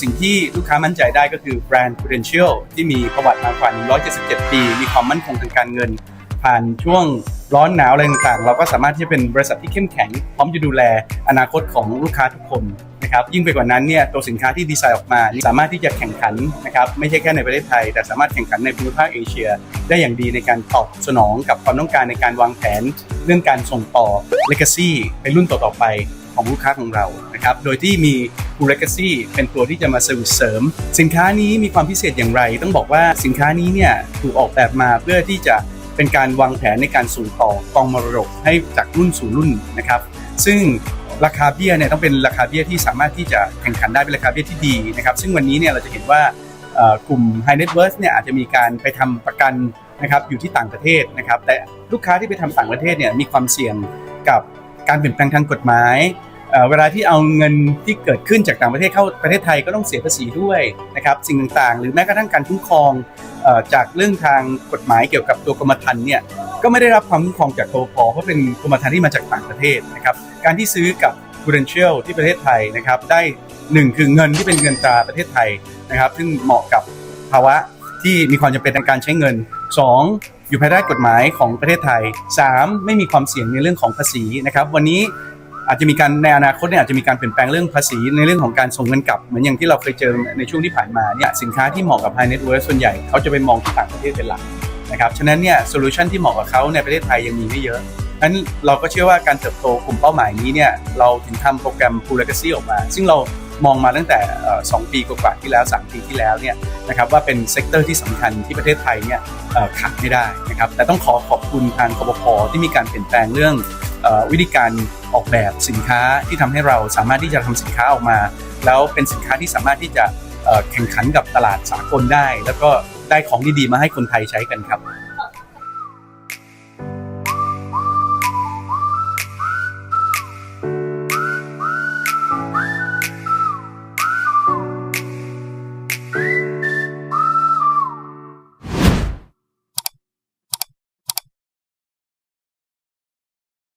สิ่งที่ลูกค้ามั่นใจได้ก็คือแบรนด์ Prudential ที่มีประวัติมากว่า 177 ปี มีความมั่นคงทางการเงิน ผ่านช่วงร้อนหนาวอะไรต่างๆ เราก็สามารถที่จะเป็นบริษัทที่เข้มแข็ง พร้อมจะดูแลอนาคตของลูกค้าทุกคน นะครับยิ่งไปกว่านั้นเนี่ยตัวสินค้าที่ดีไซน์ออกมา สามารถที่จะแข่งขันนะครับไม่ใช่แค่ในประเทศไทย แต่สามารถแข่งขันในภูมิภาคเอเชีย ได้อย่างดีในการตอบสนองกับความต้องการในการวางแผน เรื่องการส่งต่อ legacy เป็นรุ่นต่อๆไปของลูกค้าของเรานะครับโดยที่มี True Legacy เป็นตัวที่จะมาเสริมเสริม สินค้านี้มีความพิเศษอย่างไร ต้องบอกว่าสินค้านี้เนี่ยถูกออกแบบมาเพื่อที่จะเป็นการวางแผนในการส่งต่อกองมรดกให้จากรุ่นสู่รุ่นนะครับ ซึ่ง ราคาเบี้ยเนี่ยต้องเป็นราคาเบี้ยที่สามารถที่จะแข่งขันได้เป็นราคาเบี้ยที่ดีนะครับซึ่งวันนี้เนี่ยเราจะเห็นว่ากลุ่ม High Net Worth เนี่ยอาจจะมีการไปทำประกันนะครับอยู่ที่ต่างประเทศนะครับแต่ลูกค้าที่ไปทำต่างประเทศเนี่ยมีความเสี่ยงกับการเปลี่ยนแปลงทางกฎหมาย เวลาที่เอาเงินที่เกิดขึ้นจากต่างประเทศเข้าประเทศไทยก็ต้องเสียภาษีด้วยนะครับสิ่งต่างๆ หรือแม้กระทั่งการคุ้มครองจากเรื่องทางกฎหมายเกี่ยวกับตัวกรมธรรม์เนี่ยก็ไม่ได้รับความคุ้มครองจากโทพเพราะเป็นกรมธรรม์ที่มาจากต่างประเทศนะครับการที่ซื้อกับ Prudential ที่ประเทศไทยนะครับได้หนึ่งคือเงินที่เป็นเงินตราประเทศไทยนะครับ ซึ่งเหมาะกับภาวะที่มีความจำเป็นในการใช้เงิน 2. อยู่ภายใต้กฎหมายของประเทศไทย 3. ไม่มีความเสี่ยงในเรื่องของภาษีนะครับ วันนี้ อาจจะมีการในอนาคตเนี่ยอาจจะมีการเปลี่ยนแปลงเรื่องภาษีในเรื่องของการส่งเงินกลับเหมือนอย่างที่เราเคยเจอในช่วงที่ผ่านมาเนี่ยสินค้าที่เหมาะกับ High Net Worth ส่วนใหญ่เขาจะไปมองที่ต่างประเทศเป็นหลักนะครับฉะนั้นเนี่ยโซลูชันที่เหมาะกับเขาในประเทศไทยยังมีไม่เยอะนั้นเราก็เชื่อว่าการเติบโตกลุ่มเป้าหมายนี้เนี่ยเราถึงทำโปรแกรม Full e g a c y ออกมา ซึ่งเรามองมาตั้งแต่เอ่อสองปีกว่าที่แล้ว 3 ปีที่แล้วเนี่ยนะครับว่าเป็นเซกเตอร์ที่สำคัญที่ประเทศไทยเนี่ยขาดไม่ได้นะครับแต่ต้องขอขอบคุณทางกบพที่มีการเปลี่ยนแปลงเรื่อง วิธีการออกแบบสินค้าที่ทำให้เราสามารถที่จะทำสินค้าออกมา แล้วเป็นสินค้าที่สามารถที่จะแข่งขันกับตลาดสากลได้ แล้วก็ได้ของดีๆมาให้คนไทยใช้กันครับ